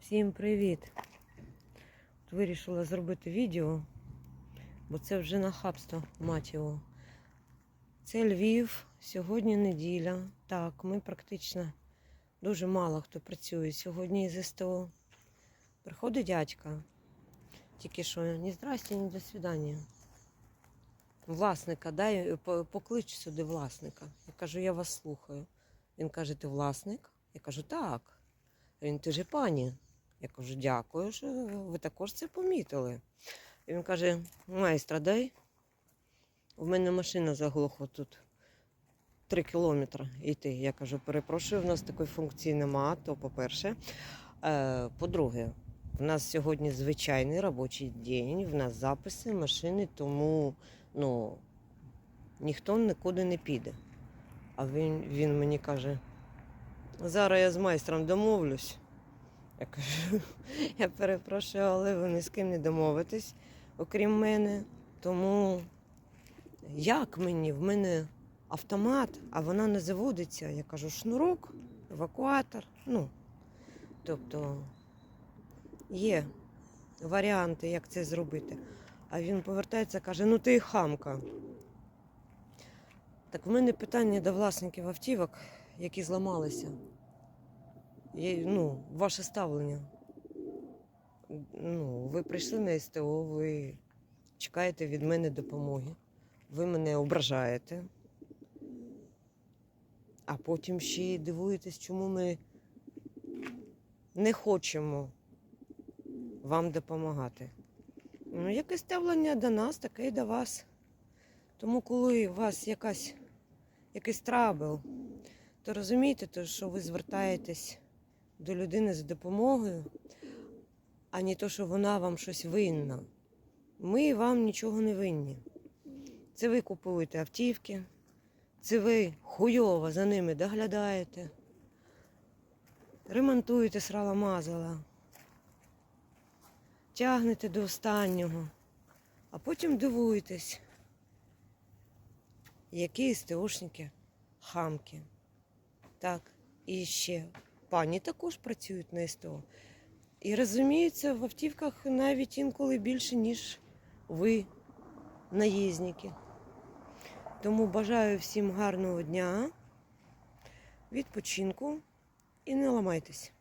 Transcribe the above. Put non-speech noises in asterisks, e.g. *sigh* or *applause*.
Всім привіт! От Вирішила зробити відео, бо це вже нахабство, мать його. Це Львів, сьогодні неділя. Так, ми практично дуже мало хто працює сьогодні із СТО. Приходить дядька. Тільки що ні здрасте, ні до свидання. Власника, дай поклич сюди власника. Я кажу, я вас слухаю. Він каже, ти власник? Я кажу, так. Він, ти ж пані. Я кажу, дякую, що ви також це помітили. І він каже: майстра, дай. У мене машина заглохла тут. Три кілометри йти. Я кажу, перепрошую, в нас такої функції нема, то по-перше. Е, по-друге, в нас сьогодні звичайний робочий день, в нас записи машини, тому ну, ніхто нікуди не піде. А він, він мені каже, зараз я з майстром домовлюсь. Я кажу, *laughs* я перепрошую, але ви ні з ким не домовитесь, окрім мене. Тому як мені? В мене автомат, а вона не заводиться. Я кажу, шнурок, евакуатор. Ну, тобто є варіанти, як це зробити. А він повертається каже: ну ти і хамка. Так в мене питання до власників автівок, які зламалися. Ну, ваше ставлення. Ну, ви прийшли на СТО, ви чекаєте від мене допомоги. Ви мене ображаєте. А потім ще й дивуєтесь, чому ми не хочемо вам допомагати. Ну, яке ставлення до нас, таке і до вас. Тому, коли у вас якась, якийсь трабл, то розумійте, то, що ви звертаєтесь до людини за допомогою, а не то, що вона вам щось винна. Ми вам нічого не винні. Це ви купуєте автівки, це ви хуйово за ними доглядаєте, ремонтуєте срала мазала, тягнете до останнього, а потім дивуєтесь, які СТОшники хамки. Так, і ще пані також працюють на СТО. І розуміється, в автівках навіть інколи більше, ніж ви, наїзники. Тому бажаю всім гарного дня, відпочинку і не ламайтесь.